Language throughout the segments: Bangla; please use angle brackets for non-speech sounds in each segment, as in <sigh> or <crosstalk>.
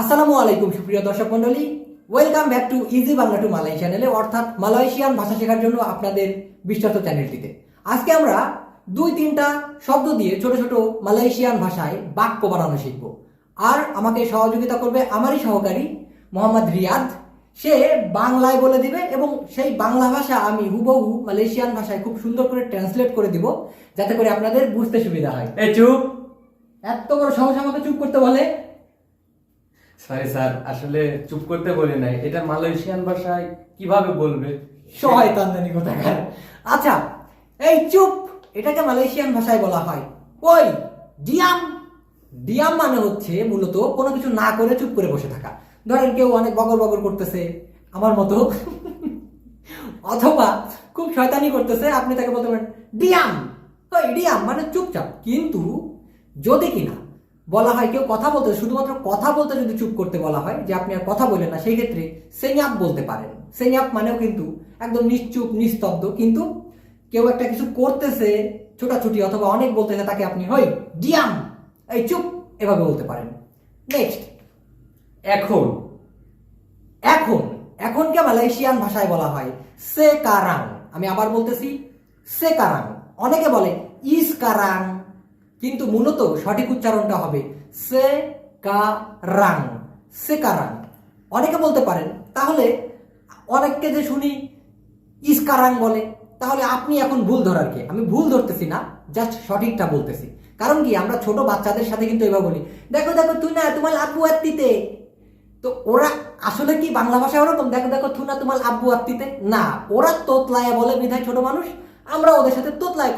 আসসালামু আলাইকুম সুপ্রিয় দর্শক মন্ডলী welcome back to easy Bangla to Malay চ্যানেলে অর্থাৎ মালয়েশিয়ান ভাষা শেখার জন্য আপনাদের বিশ্বস্ত চ্যানেলটিতে। আজকে আমরা দুই তিনটা শব্দ দিয়ে ছোট ছোট মালয়েশিয়ান ভাষায় বাক্য বানানো শিখব। আর আমাকে সহযোগিতা করবে আমারই সহকারী মোহাম্মদ রিয়াদ। সে বাংলায় বলে দিবে এবং সেই বাংলা ভাষা আমি হুবহু মালয়েশিয়ান ভাষায় খুব সুন্দর করে ট্রান্সলেট করে দিব যাতে করে আপনাদের বুঝতে সুবিধা হয়। এই চুপ। এত বড় সমস্যা আমাকে চুপ করতে বলে। সরি স্যার, আসলে চুপ করতে বলি নাই। এটা মালয়েশিয়ান ভাষায় কীভাবে বলবে? শয়তান জানি কোথাকার আচ্ছা এই চুপ, এটাকে মালয়েশিয়ান ভাষায় বলা হয়। ওই, ডিয়াম। ডিয়াম মানে হচ্ছে মূলত কোনো কিছু না করে চুপ করে বসে থাকা। ধরেন কেউ অনেক বগর বগর করতেছে, আমার মতো। অথবা খুব শয়তানি করতেছে, আপনি তাকে বলতে পারেন, ডিয়াম। ওই, ডিয়াম মানে চুপচাপ। কিন্তু যদি কিনা বলা হয় কেউ কথা বলতে শুধুমাত্র কথা বলতে যদি চুপ করতে বলা হয় যে আপনি আর কথা বলেন না সেই ক্ষেত্রে সেኛপ বলতে পারেন। সেኛপ মানেও কিন্তু একদম নিশ্চুপ নিস্তব্ধ কিন্তু কেউ একটা কিছু করতেছে ছোটাছুটি অথবা অনেক বলতেছে তাকে আপনি হই ডিয়াম এই চুপ এভাবে বলতে পারেন। নেক্সট। এখন। এখন এখনকে মালয়েশিয়ান ভাষায় বলা হয় সে কারাং আমি আবার বলতেছি সে কারাং অনেকে বলে ইস কারাং কিন্তু মূলত সঠিক উচ্চারণটা হবে সে কারাং সে কারাং অনেকে বলতে পারেন, তাহলে অনেককে যে শুনি ইস কারাং বলে, তাহলে আপনি এখন ভুল ধরার কে? আমি ভুল ধরতেছি না, জাস্ট সঠিকটা বলতেছি। কারণ কি, আমরা ছোট বাচ্চাদের সাথে কিন্তু এবার বলি, দেখো দেখো তুই না তোমার আব্বু আত্মিতে। তো ওরা আসলে কি বাংলা ভাষা ওরকম, দেখো দেখো, থুনা, তোমার আব্বু আত্মিতে? না, ওরা তোতলায় বলে বিধায় ছোট মানুষ, আমরা ওদের সাথে তোতলায়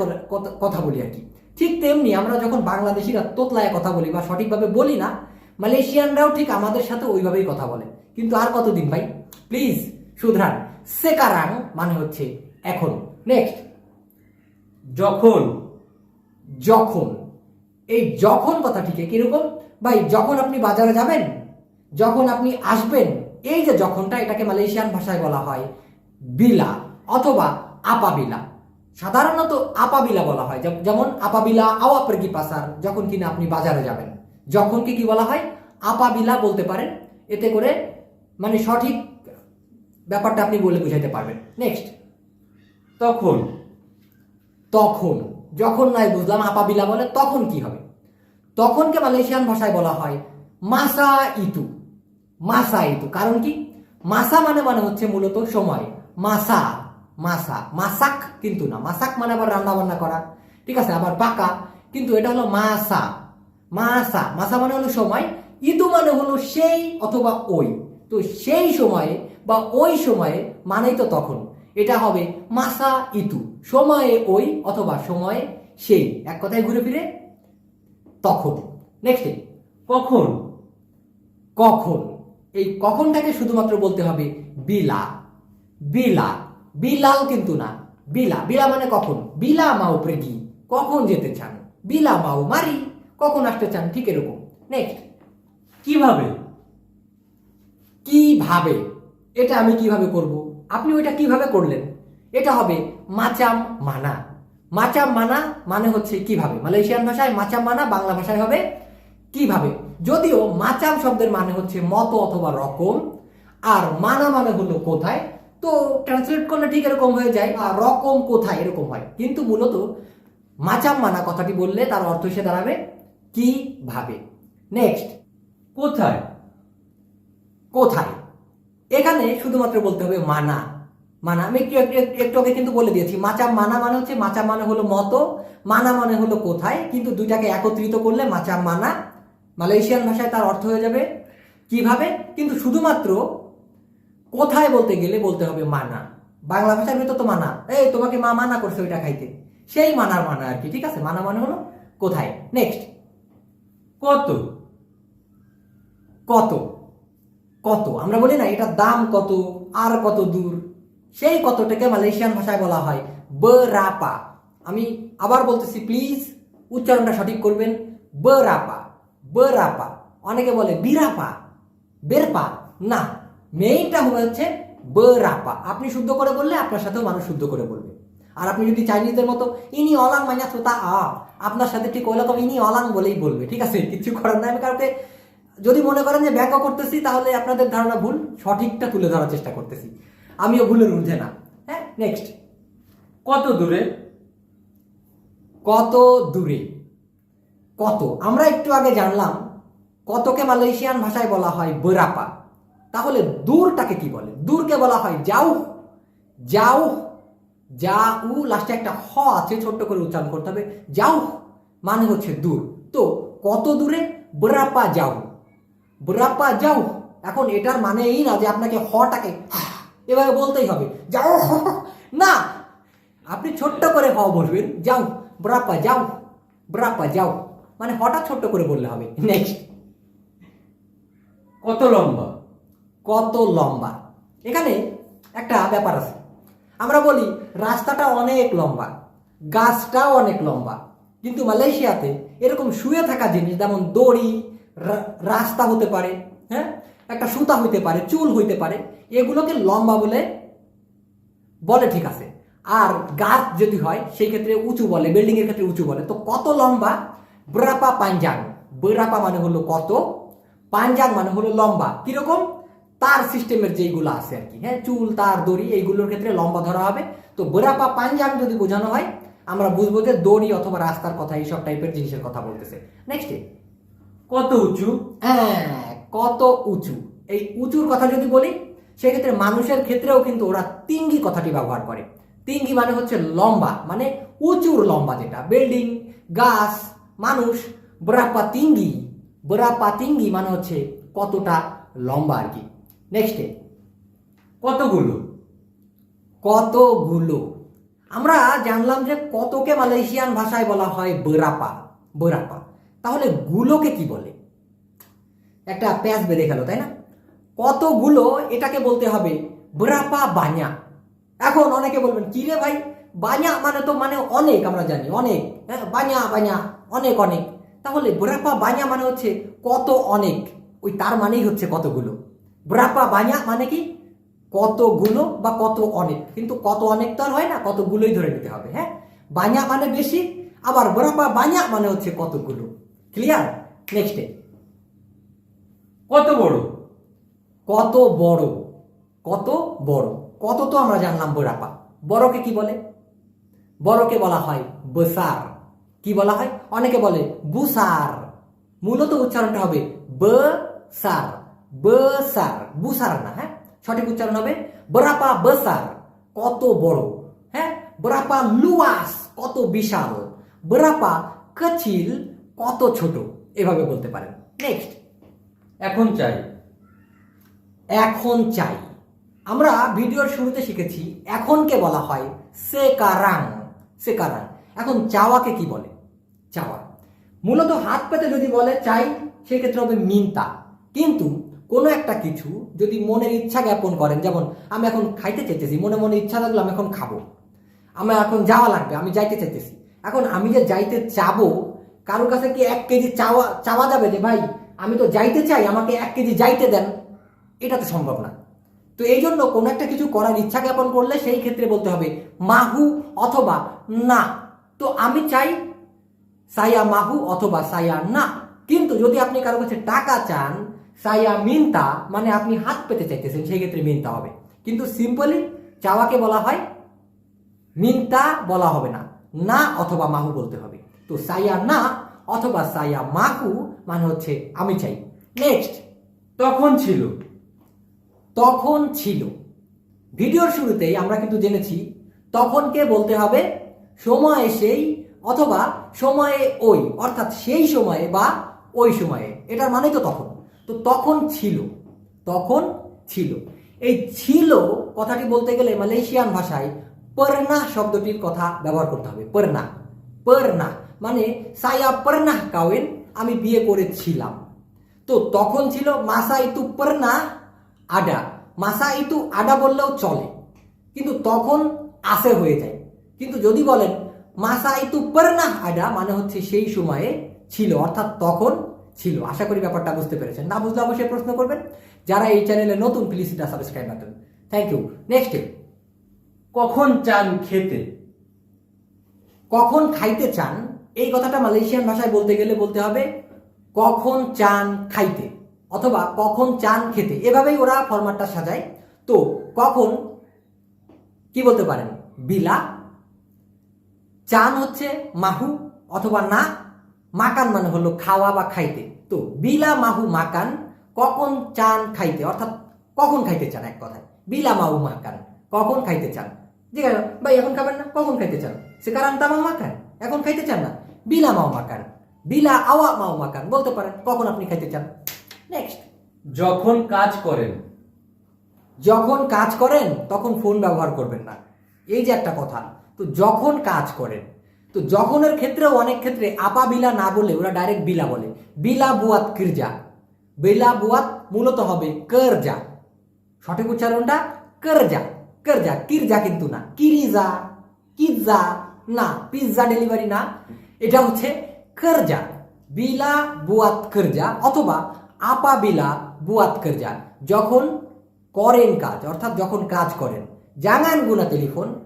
কথা বলি আর কি। ঠিক তেমনি আমরা যখন বাংলাদেশিরা তোতলায় কথা বলি বা সঠিকভাবে বলি না মালয়েশিয়ানরাও ঠিক আমাদের সাথে ওইভাবেই কথা বলে। কিন্তু আর কতদিন ভাই? প্লিজ শুধরান। সেকারাং মানে হচ্ছে এখন। নেক্সট যখন। যখন। এই যখন কথা কথাটিকে কীরকম ভাই যখন আপনি বাজারে যাবেন যখন আপনি আসবেন এই যে যখনটা এটাকে মালয়েশিয়ান ভাষায় বলা হয় বিলা অথবা আপাবিলা সাধারণত আপাবিলা বলা হয়। যেমন আপাবিলা আওয়া pergi পাসার যখন কিনা আপনি বাজারে যাবেন। যখন কি কি বলা হয়? আপাবিলা বলতে পারেন। এতে করে মানে সঠিক ব্যাপারটা আপনি বলে বুঝাইতে পারবেন। নেক্সট তখন? তখন। যখন নাই বুঝলাম আপাবিলা বলে তখন কি হবে? তখনকে মালয়েশিয়ান ভাষায় বলা হয় মাসা ইতু। মাসা ইতু। কারণ কি? মাসা মানে মানে হচ্ছে মূলত সময়। মাসা। মাসা মাসাক কিন্তু না। মাসাক মানে আবার রান্না বান্না করা। ঠিক আছে আবার পাকা। কিন্তু এটা হলো মাসা। মাসা মাসা মানে হলো সময়। ইতু মানে হলো সেই অথবা ওই। তো সেই সময়ে বা ওই সময়ে মানেই তো তখন। এটা হবে মাসা ইতু সময়ে ওই অথবা সময়ে সেই। এক কথায় ঘুরে ফিরে তখন। নেক্সট কখন? কখন। এই কখনটাকে শুধুমাত্র বলতে হবে বিলা। বিলা। বিলাল কিন্তু না। বিলা বিলা মানে কখন? বিলা মাও প্রেগি কখন যেতে চান? বিলা মাও মারি। কখন আসতে চান? ঠিক এরকম। নেক্সট কীভাবে? কীভাবে? এটা আমি কীভাবে করব? আপনি ওইটা কীভাবে করলেন? এটা হবে মাচাম মানা। মাচাম মানা মানে হচ্ছে কীভাবে? মালয়েশিয়ান ভাষায় মাচাম মানা বাংলা ভাষায় হবে কীভাবে? যদিও মাচাম শব্দের মানে হচ্ছে মতো অথবা রকম আর মানা মানে হলো কোথায়? তো ট্রান্সলেট করলে ঠিক এরকম হয়ে যায় আর রকম কোথায় এরকম হয়। কিন্তু মূলত মাচাম মানা কথাটি বললে তার অর্থ এসে দাঁড়াবে কীভাবে নেক্সট কোথায়? কোথায়? এখানে শুধুমাত্র বলতে হবে মানা। মানা, আমি একটু একটু আগে কিন্তু বলে দিয়েছি মাচা মানা মানে হচ্ছে মাচা মানে হলো মতো, মানা মানে হলো কোথায়, কিন্তু দুইটাকে একত্রিত করলে মাচা মানা মালয়েশিয়ান ভাষায় তার অর্থ হয়ে যাবে, কীভাবে? কিন্তু শুধুমাত্র কোথায় বলতে গেলে বলতে হবে মানা। বাংলা ভাষার ভিতর তো মানা। এই, তোমাকে মা মানা করছে ওইটা খাইতে। সেই মানার মানা আর কি, ঠিক আছে? মানা মানে হলো কোথায়? নেক্সট কত? কত? কত? আমরা বলি না, এটার দাম কত? আর কত দূর? সেই কতটাকে মালয়েশিয়ান ভাষায় বলা হয় বরাপা আমি আবার বলতেছি প্লিজ উচ্চারণটা সঠিক করবেন। বরাপা বরাপা অনেকে বলে বিরাপা বেরপা না। মেইনটা হবে হচ্ছে বরাপা। আপনি শুদ্ধ করে বললে আপনার সাথেও মানুষ শুদ্ধ করে বলবে। আর আপনি যদি চাইনিজদের মতো ইনি অলাং মাইনাস তা আ আপনার সাথে ঠিক ওরকম ইনি অলাং বলেই বলবে। ঠিক আছে? কিছু করার নাই। আমি কাউকে যদি মনে করেন যে ব্যঙ্গ করতেছি তাহলে আপনাদের ধারণা ভুল। সঠিকটা তুলে ধরার চেষ্টা করতেছি। আমিও ভুলের ঊর্ধ্বে না। হ্যাঁ? নেক্সট কত দূরে? কত দূরে? কত? আমরা একটু আগে জানলাম কতকে মালয়েশিয়ান ভাষায় বলা হয় বেরাপা। তাহলে দূরটাকে কি বলে? দূরকে বলা হয় যাও যাও, যা উ লাস্টে একটা হ আছে, ছোট্ট করে উচ্চারণ করতে হবে। যাও মানে হচ্ছে দূর। তো কত দূরে? বেরাপা যাও। বেরাপা যাও। এখন এটার মানে এই না যে আপনাকে হটাকে এভাবে বলতেই হবে। যাও, না, আপনি ছোট্ট করে হ বলবেন। যাও, ব্রাপা যাও ব্রাপা যাও। মানে হঠাৎ ছোট্ট করে বললে হবে। নেক্সট কত লম্বা? কত লম্বা? এখানে একটা ব্যাপার আছে। আমরা বলি, রাস্তাটা অনেক লম্বা, গাছটাও অনেক লম্বা, কিন্তু মালয়েশিয়াতে এরকম শুয়ে থাকা জিনিস, যেমন দড়ি রাস্তা হতে পারে হ্যাঁ? একটা সুতা হইতে পারে, চুল হইতে পারে, এগুলোকে লম্বা বলে বলে ঠিক আছে। আর গাছ যদি হয়, সেই ক্ষেত্রে উঁচু বলে, বিল্ডিং এর ক্ষেত্রে উঁচু বলে। তো কত লম্বা? ব্রাপা পাঞ্জাং। ব্রাপা মানে হলো কত? পাঞ্জাং মানে হলো লম্বা। কীরকম? তার সিস্টেমের যেইগুলো আছে আর কি। হ্যাঁ চুল তার দড়ি এইগুলোর ক্ষেত্রে লম্বা ধরা হবে। তো ব্রাপা পাঞ্জাব যদি বোঝানো হয় আমরা বুঝব যে দড়ি অথবা রাস্তার কথা এইসব টাইপের জিনিসের কথা বলতেছে। নেক্সট কত উঁচু? হ্যাঁ কত উঁচু। এই উঁচুর কথা যদি বলি সেক্ষেত্রে মানুষের ক্ষেত্রেও কিন্তু ওরা তিঙ্গি কথাটি ব্যবহার করে। তিঙ্গি মানে হচ্ছে লম্বা মানে উঁচুর লম্বা যেটা। বিল্ডিং গাছ মানুষ বরাপা তিঙ্গি। বরাপা তিঙ্গি মানে হচ্ছে কতটা লম্বা আর কি। নেক্সটে কতগুলো? কতগুলো? আমরা জানলাম যে কতকে মালয়েশিয়ান ভাষায় বলা হয় বেরাপা বেরাপা। তাহলে গুলোকে কি বলে? একটা প্যাচ বেঁধে গেল তাই না? কতগুলো এটাকে বলতে হবে বেরাপা বাña এখন অনেকে বলবেন কি রে ভাই? বাña মানে তো মানে অনেক আমরা জানি অনেক। হ্যাঁ বাña বাña অনেক অনেক। তাহলে বেরাপা বাña মানে হচ্ছে কত অনেক। ওই তার মানেই হচ্ছে কতগুলো। বেরাপা বাña মানে কি? কতগুলো বা কত অনেক? কিন্তু কত অনেক তো আর হয় না কতগুলোই ধরে নিতে হবে হ্যাঁ? বাña মানে বেশি আবার বেরাপা বাña মানে হচ্ছে কতগুলো? ক্লিয়ার নেক্সটে কত বড়? কত বড়? কত বড়? কত তো আমরা জানলাম বড়াপা বড়কে কি বলে? বড়কে বলা হয় বসার কি বলা হয়? অনেকে বলে বুসার মূলত উচ্চারণটা হবে ব সার বসার বুসার না হ্যাঁ সঠিক উচ্চারণ হবে বরাপা বসার কত বড় হ্যাঁ বরাপা লুয়াস কত বিশাল বরাপা কচিল কত ছোট এভাবে বলতে পারেন নেক্সট এখন চাই। এখন চাই। আমরা ভিডিওর শুরুতে শিখেছি এখনকে বলা হয় সেকারাং। সেকারাং। এখন চাওয়াকে কি বলে? চাওয়া। মূলত হাত পেতে যদি বলে চাই সেক্ষেত্রে হবে মিন্তা। কিন্তু কোনো একটা কিছু যদি মনের ইচ্ছা জ্ঞাপন করেন, যেমন আমি এখন খাইতে চাইতেছি, মনে মনে ইচ্ছা থাকলে আমি এখন খাব। আমার এখন যাওয়া লাগবে, আমি যাইতে চাইতেছি। এখন আমি যে যাইতে চাবো কারোর কাছে কি এক কেজি চাওয়া চাওয়া যাবে যে, ভাই, আমি তো যাইতে চাই, আমাকে এক কেজি যাইতে দেন এটা তো সম্ভব না। তো এই জন্য কোনো একটা কিছু করার ইচ্ছা জ্ঞাপন করলে সেই ক্ষেত্রে বলতে হবে, মাহু অথবা না। তো আমি চাই, সায়া মাহু অথবা সায়া না। কিন্তু যদি আপনি কারও কাছে টাকা চান সায়া মিনতা মানে আপনি হাত পেতে চাইতেছেন, সেই ক্ষেত্রে মিনতা হবে। কিন্তু সিম্পলি চাওয়াকে বলা হয়, মিনতা বলা হবে না। না অথবা মাহু বলতে হবে। তো সায়া না অথবা সায়া মাকু মানে হচ্ছে আমি চাই। নেক্সট, তখন ছিল। তখন ছিল। ভিডিওর শুরুতেই আমরা কিন্তু জেনেছি, তখনকে বলতে হবে সময়ে সেই অথবা সময়ে ওই, অর্থাৎ সেই সময়ে বা ওই সময়ে। এটার মানে তো তখন। তো তখন ছিল তখন ছিল। এই ছিল কথাটি বলতে গেলে মালয়েশিয়ান ভাষায় পর্না শব্দটির কথা ব্যবহার করতে হবে, পর্না। পর্না মানে সায়া পর্না কাউেন আমি বিয়ে করেছিলাম। তো তখন ছিল মাসা ইতু পর্না আডা। মাসা ইতু আডা বললেও চলে, কিন্তু তখন আসে হয়ে যায়। কিন্তু যদি বলেন মাসা ইতু পর্না আডা মানে হচ্ছে সেই সময়ে ছিল, অর্থাৎ তখন ছিল। আশা করি ব্যাপারটা বুঝতে পেরেছেন। না বুঝলে অবশ্যই প্রশ্ন করবেন। যারা এই চ্যানেলে নতুন প্লিজ এটা subscribe button. Thank you next কখন চান খেতে? কখন খাইতে চান? এই কথাটা মালয়েশিয়ান ভাষায় বলতে গেলে বলতে হবে কখন চান খাইতে? অথবা কখন চান খেতে? এভাবেই ওরা ফরম্যাটটা সাজায়। তো কখন কি বলতে পারেন? বিলা চান হচ্ছে মাহু অথবা না মাকান মানে হলো খাওয়া বা খাইতে। তো বিলা মাহু মাকান কখন চান খাইতে? অর্থাৎ কখন খাইতে চান এক কথায়। বিলা মাহু মাকান কখন খাইতে চান? জিজ্ঞাসা করলাম, ভাই এখন খাবেন না? কখন খাইতে চান? সে কারণ তামাও মাকান? এখন খাইতে চান না? বিলা মাও মাকান বিলা আওয়া মাও মাকান বলতে পারেন কখন আপনি খাইতে চান? নেক্সট যখন কাজ করেন। যখন কাজ করেন তখন ফোন ব্যবহার করবেন না। এই যে একটা কথা তো যখন কাজ করেন তো যখনের ক্ষেত্রেও অনেক ক্ষেত্রে আপা বিলা না বলে ওরা ডাইরেক্ট বিলা বলে। বিলা বুয়াত কিরজা। বিলা বুয়াত মূলত হবে করজা। সঠিক উচ্চারণটা করজা। করজা, কিরজা কিন্তু না। কিরিজা কিজা না পিৎজা ডেলিভারি না। এটা হচ্ছে করজা। বিলা বুয়াত করজা অথবা আপা বিলা বুয়াত করজা। যখন করেন কাজ, অর্থাৎ যখন কাজ করেন জাঙান গুনা টেলিফোন,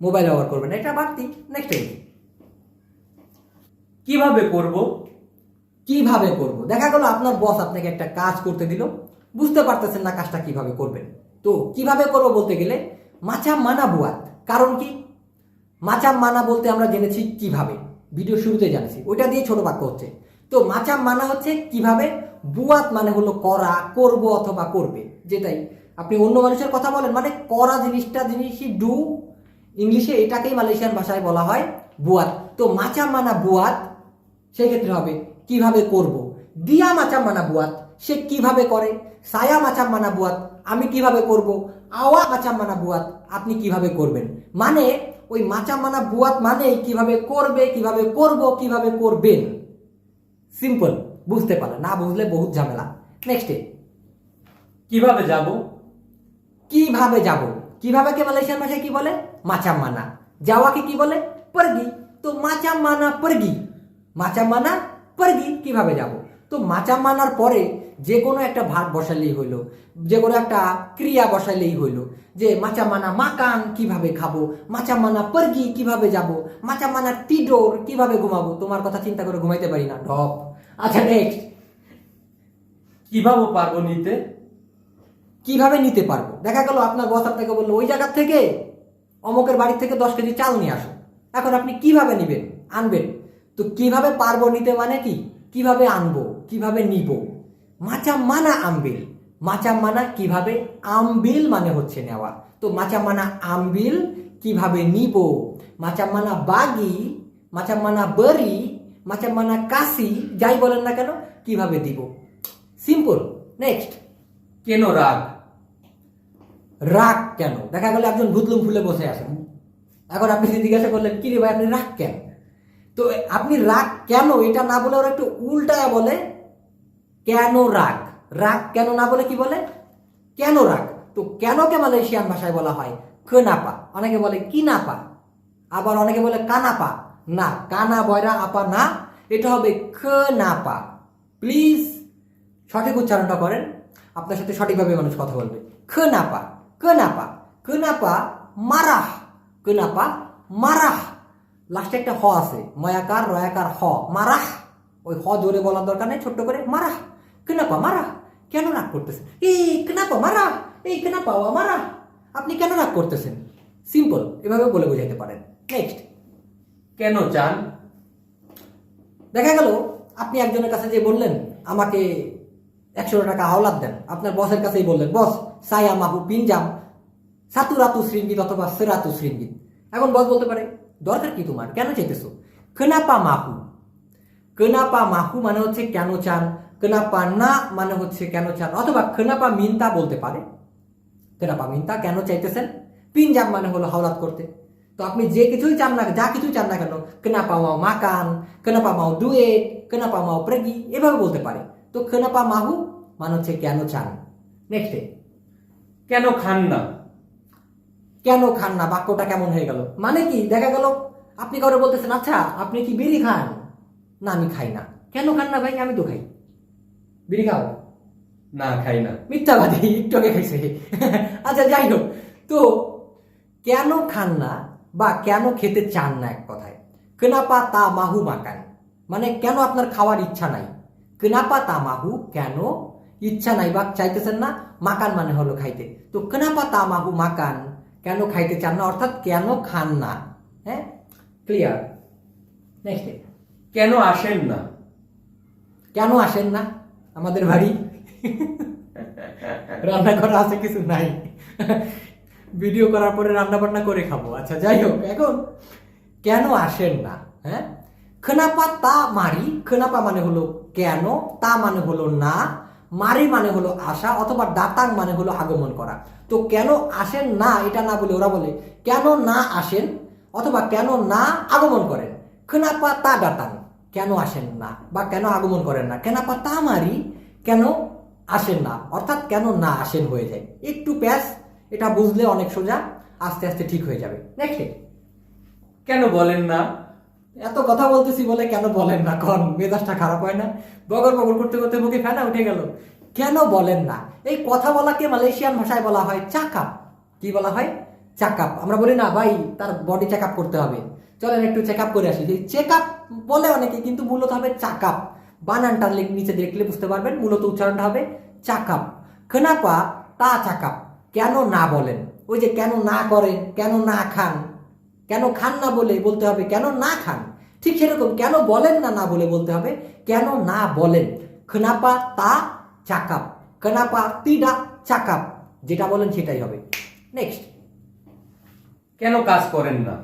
মোবাইল ব্যবহার করবেন এটা বাড়তি। নেক্সট কীভাবে করব? কীভাবে করব? দেখা গেল আপনার বস আপনাকে একটা কাজ করতে দিল। বুঝতে পারতেছেন না কাজটা কীভাবে করবেন। তো কীভাবে করব বলতে গেলে, মাচা মানা বুয়াত। কারণ কি? মাচা মানা বলতে আমরা জেনেছি কীভাবে। ভিডিও শুরুতে জানছি। ওইটা দিয়ে ছোট বাক্য হচ্ছে। তো মাচা মানা হচ্ছে কীভাবে? বুয়াত মানে হলো করা, করব অথবা করবে। যেটাই। আপনি অন্য মানুষের কথা বলেন মানে করা জিনিসটা জিনিসই ডু ইংলিশে এটাকেই মালয়েশিয়ান ভাষায় বলা হয় বুয়াত। তো মাচা মানা বুয়াত সেক্ষেত্রে হবে কীভাবে করব? দিয়া মাচা মানা বুয়াত সে কীভাবে করে? সায়া মাচা মানা বুয়াত আমি কীভাবে করব? আওয়া মাচাম মানা বুয়াত আপনি কীভাবে করবেন? মানে ওই মাচা মানা বুয়াত মানে কীভাবে করবে কীভাবে করব কীভাবে করবেন? সিম্পল বুঝতে পারলেন না বুঝলে বহুত ঝামেলা। নেক্সটে কীভাবে যাব? কীভাবে যাব? কীভাবে কে মালয়েশিয়ান ভাষায় কি বলে? মাচা মানা। যাওয়াকে কি বলে? পরগি। তো মাচা মানা পরগি। মাচাম মানা পরগি কীভাবে যাব? তো মাচাম মানার পরে যে কোনো একটা ভাত বসালেই হইল যে কোনো একটা ক্রিয়া বসালেই হইল যে মাচা মানা মাকান কীভাবে খাব? মাচা মানা পরগি কীভাবে যাব? মাচা মানা টিডোর কীভাবে ঘুমাবো? তোমার কথা চিন্তা করে ঘুমাইতে পারি না ঢপ। আচ্ছা নেক্সট কীভাবে পারব নিতে? কীভাবে নিতে পারব? দেখা গেল আপনার বস আপনাকে বলল ওই জায়গার থেকে অমকের বাড়ি থেকে দশ কেজি চাল নিয়ে আসো। এখন আপনি কীভাবে নিবেন? আনবেন? তো কীভাবে পারব নিতে মানে কি? কীভাবে আনব? কীভাবে নিব? মাচা মানা আমবিল। মাচা মানা কীভাবে? আমবিল মানে হচ্ছে নেওয়া। তো মাচা মানা আমবিল কীভাবে নিব? মাচা মানা বাগি, মাচা মানা বরি, মাচা মানা কাশি, যাই বলেন না কেন, কীভাবে দিব? সিম্পল। নেক্সট। কেন রাগ? রাগ কেন? দেখা গেল একজন ভুতলুম ফুলে বসে আছেন এখন আপনি জিজ্ঞাসা করলেন কি রে ভাই, আপনি রাগ কেন? তো আপনি রাগ কেন? এটা না বলে ওরা একটু উল্টায় বলে। কেন রাগ? রাগ কেন না বলে কি বলে? কেন রাগ? তো কেনকে মালয়েশিয়ান ভাষায় বলা হয়? কেনাপা অনেকে বলে কিনাপা। আবার অনেকে বলে কানাপা। না, কানা বয়রা, আপা না। এটা হবে কেনাপা প্লিজ সঠিক উচ্চারণটা করেন। আপনার সাথে সঠিকভাবে মানুষ কথা বলবে। কেনাপা কেনাপা কেনাপা মারাহ। কেনাপা মারাহ। লাস্টে একটা হ আছে। ময়াকার, রয়াকার, হ। মারাহ। ওই হ জোরে বলার দরকার নেই, ছোট্ট করে মারাহ। কেনাপা, মারাহ। কেন রাগ করতেছেন? এই কেনাপা মারা এই কেনাপা মারা আপনি কেন রাগ করতেছেন? সিম্পল এভাবে বলে বোঝাইতে পারেন। নেক্সট কেন চান? দেখা গেল, আপনি একজনের কাছে যে বললেন, আমাকে একশো টাকা হাওলাত দেন। আপনার বসের কাছেই বললেন বস সায়া মাহু পিনজাম সাতু রাতু শৃঙ্গিত অথবা সেরাতু শৃঙ্গিত এখন বস বলতে পারে দরকার কি তোমার? কেন চাইতেছো? কেনাপা মাহু। কেনাপা মাহু মানে হচ্ছে কেন চান? কেনাপা না মানে হচ্ছে কেন চান? অথবা কেনাপা মিনতা বলতে পারে। কেনাপা মিনতা কেন চাইতেছেন? পিনজাম মানে হলো হাওলাত করতে। তো আপনি যে কিছুই চান না যা কিছুই চান না কেন, কেনাপা মাও মাকান, কেনাপা মাও ডুয়েট, কেনাপা মাও প্রেগি, এভাবে বলতে পারে। তো কেনাপা মাহু মানে হচ্ছে কেন চান? নেক্সটে। কেন খান না? কেন খান না? বাক্যটা কেমন হয়ে গেল? মানে কি? দেখা গেল আপনি কারও বলতেছেন আচ্ছা আপনি কি বিড়ি খান? না আমি খাই না। কেন খান না ভাই? আমি তো খাই। বিড়ি খাও? না খাই না। মিথ্যাবাদী একটু আগে খাইছে। <laughs> আচ্ছা যাই হোক। তো কেন খান না বা কেন খেতে চান না এক কথায়? কেনাপা তা মাহু মাকান। মানে কেন আপনার খাওয়ার ইচ্ছা নাই? কেনাপা তা মাহু কেন? ইচ্ছা নাই বা চাইতেছেন না মাকান মানে হলো খাইতে। তো কেনাপা তা মাহু মাকান কেন খাইতে চান না? অর্থাৎ কেন খান না? হ্যাঁ? ক্লিয়ার নেক্সট কেন আসেন না? কেন আসেন না? আমাদের বাড়ি? রান্না করা আছে কিছু নাই। ভিডিও করার পরে রান্না বান্না করে খাব। আচ্ছা যাই হোক এখন কেন আসেন না? হ্যাঁ? খেনাপা তা মারি। খেনাপা মানে হলো কেন? তা মানে হলো না। মারি মানে হলো আসা অথবা দাতাং মানে হলো আগমন করা। তো কেন আসেন না, এটা না বলে ওরা বলে, কেন না আসেন অথবা কেন না আগমন করেন? খেনাপা তা দাতাং, কেন আসেন না? বা কেন আগমন করেন না? কেনাপা তা মারি, কেন আসেন না? অর্থাৎ কেন না আসেন হয়ে যায়। একটু প্যাস, এটা বুঝলে অনেক সোজা, আস্তে আস্তে ঠিক হয়ে যাবে। নেক্সট। কেন বলেন না? এত কথা বলতেছি বলে কেন বলেন না? কন, মেজাজটা খারাপ হয় না? বগর বগর করতে করতে মুখে ফেনা উঠে গেল। কেন বলেন না? এই কথা বলাকে মালয়েশিয়ান ভাষায় বলা হয় চাকাপ। কি বলা হয়? চাকাপ। আমরা বলি, না ভাই, তার বডি চেক আপ করতে হবে। চলেন একটু চেক আপ করে আসি। চেক আপ বলে অনেকে, কিন্তু মূলত হবে চাকাপ। বানানটা নিচে দেখলে বুঝতে পারবেন, মূলত উচ্চারণটা হবে চাকাপ। খেনাপা, তা চাকাপ। কেন না বলেন? ওই যে কেন না করেন, কেন না খান কেন খান না বলে বলতে হবে কেন না খান? ঠিক সেরকম কেন বলেন না না বলে বলতে হবে কেন না বলেন? খেনাপা তা চাকাপ কেনাপা তিডা চাকাপ যেটা বলেন সেটাই হবে। নেক্সট কেন কাজ করেন না?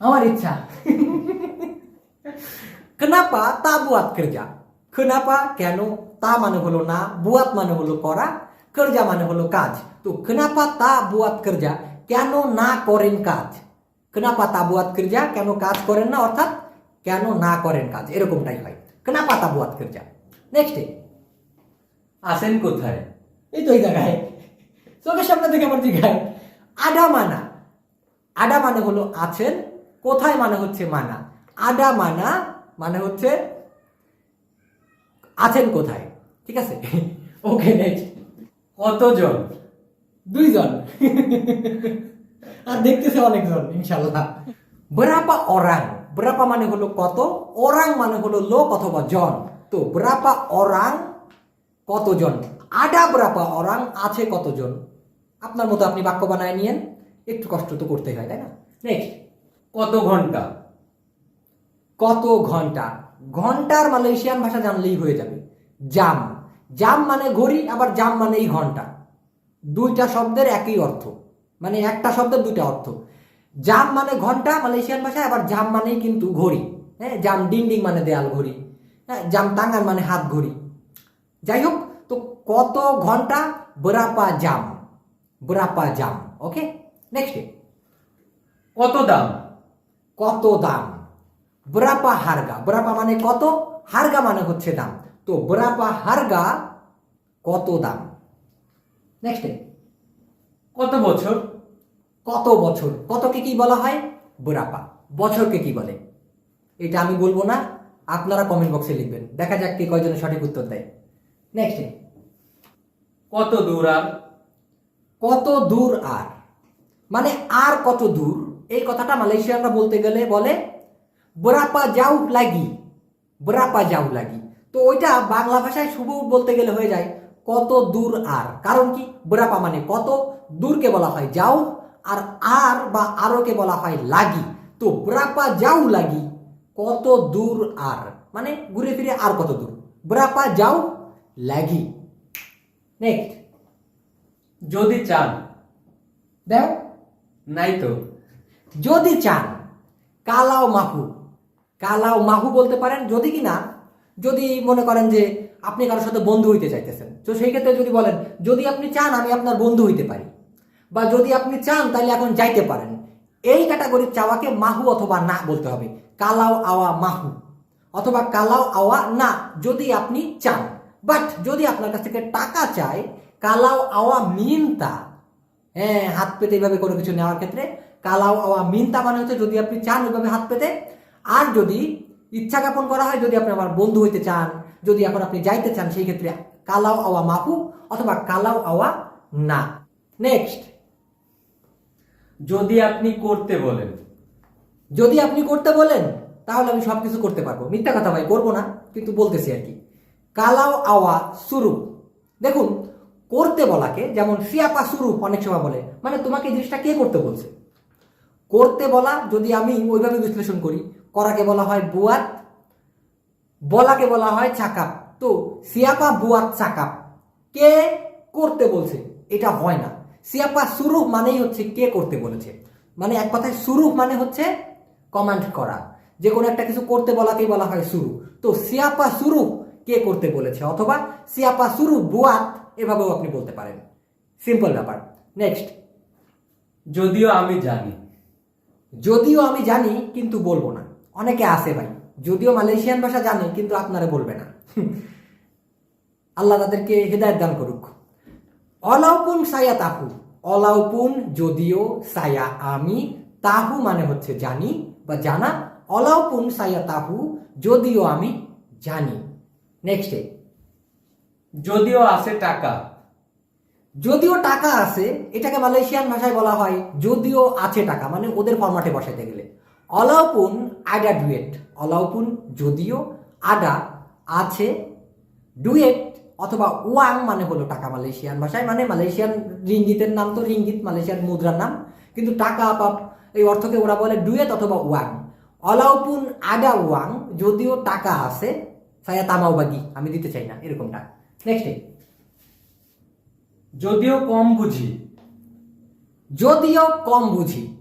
আমার ইচ্ছা। কেনাপা তা বুয়াত kerja কেনাপা কেন তা মানে হলো না বুয়াত মানে হলো করা kerja মানে হলো কাজ। তো কেনাপা তা বুয়াত kerja কেন না করেন কাজ? কেনাপা তা বুয়াত kerja কেন কাজ করেন না, অর্থাৎ কেন না করেন কাজ? এরকমটাই হয়। কেনাপা তা বুয়াত kerja নেক্সট আসেন কোথায়? এই তো এই জায়গায়। চোখের সামনে থেকে আমার জিগায় আডা মানা আডা মানে হলো আছেন, কোথায় মানে হচ্ছে মানা? আডা মানা মানে হচ্ছে আছেন কোথায়? ঠিক আছে? ওকে নেক্সট কতজন? দুইজন। আর দেখতেছে অনেকজন ইনশাল্লাহ। বেরাপা অরাং বেরাপা মানে হলো কত? অরাং মানে হলো লোক অথবা জন। তো বেরাপা অরাং কতজন? আডা বেরাপা অরাং আছে কতজন? আপনার মতো আপনি বাক্য বানায় নিয়েন। একটু কষ্ট তো করতেই হয় তাই না? নেক্সট কত ঘণ্টা? কত ঘণ্টা? ঘণ্টার মালয়েশিয়ান ভাষা জানলেই হয়ে যাবে। জাম। জাম মানে ঘড়ি আবার জাম মানেই ঘণ্টা। দুইটা শব্দের একই অর্থ। মানে একটা শব্দের দুইটা অর্থ। জাম মানে ঘণ্টা মালয়েশিয়ান ভাষায় আবার জাম মানেই কিন্তু ঘড়ি। হ্যাঁ জাম ডিং ডিং মানে দেয়াল ঘড়ি। হ্যাঁ জাম টাঙ্গান মানে হাত ঘড়ি। যাই হোক তো কত ঘণ্টা বরাপা জাম? বরাপা জাম ওকে? নেক্সট কত দাম? কত দাম? ব্রাপা হারগা। ব্রাপা মানে কত? হারগা মানে হচ্ছে দাম। তো ব্রাপা হারগা কত দাম? নেক্সট কত বছর? কত বছর? কতকে কি বলা হয়? ব্রাপা বছরকে কি বলে? এটা আমি বলব না আপনারা কমেন্ট বক্সে লিখবেন। দেখা যাক কে কয়জনের সঠিক উত্তর দেয়। নেক্সট কত দূর আর? কত দূর আর? মানে আর কত দূর? এই কথাটা মালয়েশিয়ানরা বলতে গেলে বলে বরাপা যাও লাগি বরাপা যাও লাগি। তো ওইটা বাংলা ভাষায় শুভ বলতে গেলে হয়ে যায় কত দূর আর। কারণ কি? বরাপা মানে কত দূরকে বলা হয় যাও আর আর বা আরোকে বলা হয় লাগি। তো বরাপা যাও লাগি কত দূর আর? মানে ঘুরে ফিরে আর কত দূর? বরাপা যাও লাগি। নেক্সট যদি চান। দেখ। নাই তো। যদি চান কালাও মাহু। কালাও মাহু বলতে পারেন যদি কি না যদি মনে করেন যে আপনি কারোর সাথে বন্ধু হইতে চাইতেছেন। তো সেই ক্ষেত্রে যদি বলেন যদি আপনি চান আমি আপনার বন্ধু হইতে পারি। বা যদি আপনি চান, তাহলে এখন যাইতে পারেন। এই ক্যাটাগরির চাওয়াকে মাহু অথবা না বলতে হবে। কালাও আওয়া মাহু অথবা কালাও আওয়া না, যদি আপনি চান। বাট যদি আপনার কাছ থেকে টাকা চায়, কালাও আওয়া মিনতা হ্যাঁ হাত পেতে এইভাবে কোনো কিছু নেওয়ার ক্ষেত্রে কালাও আওয়া মিনতা মানে হচ্ছে যদি আপনি চান ওইভাবে হাত পেতে। আর যদি ইচ্ছা জ্ঞাপন করা হয়, যদি আপনি আমার বন্ধু হইতে চান, যদি এখন আপনি যাইতে চান, সেই ক্ষেত্রে কালাও আওয়া মাহু অথবা কালাও আওয়া না। নেক্সট যদি আপনি করতে বলেন। যদি আপনি করতে বলেন, তাহলে আমি সব কিছু করতে পারব। মিথ্যা কথা ভাই, করব না, কিন্তু বলতেছি আর কি। কালাও আওয়া শুরু দেখুন, করতে বলাকে যেমন সিয়াপা শুরু অনেক সময় বলে মানে তোমাকে এই জিনিসটা কে করতে বলছে? করতে বলা যদি আমি ওইভাবে বিশ্লেষণ করি, করাকে বলা হয় বুয়াত, বলাকে বলা হয় চাকাপ। তো সিয়াপা বুয়াত চাকাপ। কে করতে বলছে? এটা হয় না। সিয়াপা শুরু মানেই হচ্ছে কে করতে বলেছে? মানে এক কথায় শুরু মানে হচ্ছে কমান্ড করা। যে কোনো একটা কিছু করতে বলাকেই বলা হয় শুরু তো সিয়াপা শুরু কে করতে বলেছে? অথবা সিয়াপা শুরু বুয়াত এভাবেও আপনি বলতে পারেন। সিম্পল ব্যাপার। নেক্সট। যদিও আমি জানি। যদিও আমি জানি কিন্তু বলব না। অনেকে আসে ভাই। যদিও মালয়েশিয়ান ভাষা জানে কিন্তু আপনারা বলবে না। আল্লাহ তাদেরকে হেদায়ত দান করুক। অলাউপুন সায়া তাহু। অলাউপুন যদিও সায়া আমি তাহু মানে হচ্ছে জানি বা জানা। অলাউপুন সায়া তাহু যদিও আমি জানি। নেক্সটে যদিও আছে টাকা। যদিও টাকা আছে এটাকে মালয়েশিয়ান ভাষায় বলা হয় যদিও আছে টাকা মানে ওদের ফরম্যাটে বসাইতে গেলে। অলাউপুন আডা ডুয়েট। অলাউপুন যদিও আডা আছে ডুয়েট অথবা ওয়াং মানে হলো টাকা মালয়েশিয়ান ভাষায় মানে মালয়েশিয়ান রিঙ্গিতের নাম তো রিঙ্গিত মালয়েশিয়ান মুদ্রার নাম। কিন্তু টাকা বা এই অর্থকে ওরা বলে ডুয়েট অথবা ওয়াং। অলাউপুন আগা ওয়াং যদিও টাকা আছে সায়া তামাওবাগি আমি দিতে চাই না এরকমটা। নেক্সট যদিও কম বুঝি। যদিও কম বুঝি।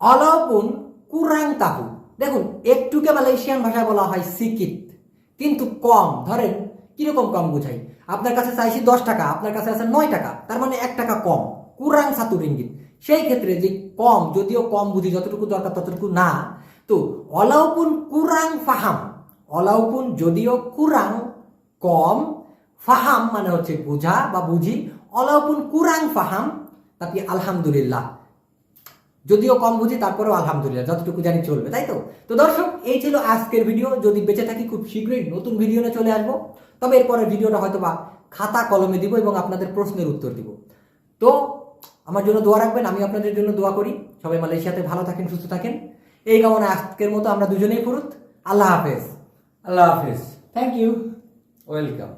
অলাউপুন কুরাং তাহু। দেখুন একটুকে মালয়েশিয়ান ভাষায় বলা হয় সিকিত কিন্তু কম ধরেন কীরকম কম বুঝাই? আপনার কাছে চাইছি দশ টাকা, আপনার কাছে আছে নয় টাকা, তার মানে এক টাকা কম। কুরাং সাতু রিঙ্গিত সেই ক্ষেত্রে যে কম, যদিও কম বুঝি, যতটুকু দরকার ততটুকু না, তো অলাউপুন কুরাং ফাহাম। অলাউপুন যদিও কুরাং কম, ফাহাম মানে হচ্ছে বোঝা বা বুঝি। অলাউপুন কুরাং ফাহাম tapi আলহামদুলিল্লাহ। যদিও কম বুঝি তারপরেও আলহামদুলিল্লাহ যতটুকু জানি চলবে তাই তো? তো দর্শক এই ছিল আজকের ভিডিও। যদি বেঁচে থাকি খুব শীঘ্রই নতুন ভিডিও নিয়ে চলে আসব। তবে এরপরের ভিডিওটা হয়তো বা খাতা কলমে দিব এবং আপনাদের প্রশ্নের উত্তর দিব। তো আমার জন্য দোয়া রাখবেন আমি আপনাদের জন্য দোয়া করি। সবাই মালয়েশিয়াতে ভালো থাকেন সুস্থ থাকেন। এই কামনা আজকের মতো আমরা দুজনেই ফুরুত। আল্লাহ হাফেজ। আল্লাহ হাফেজ। Thank you welcome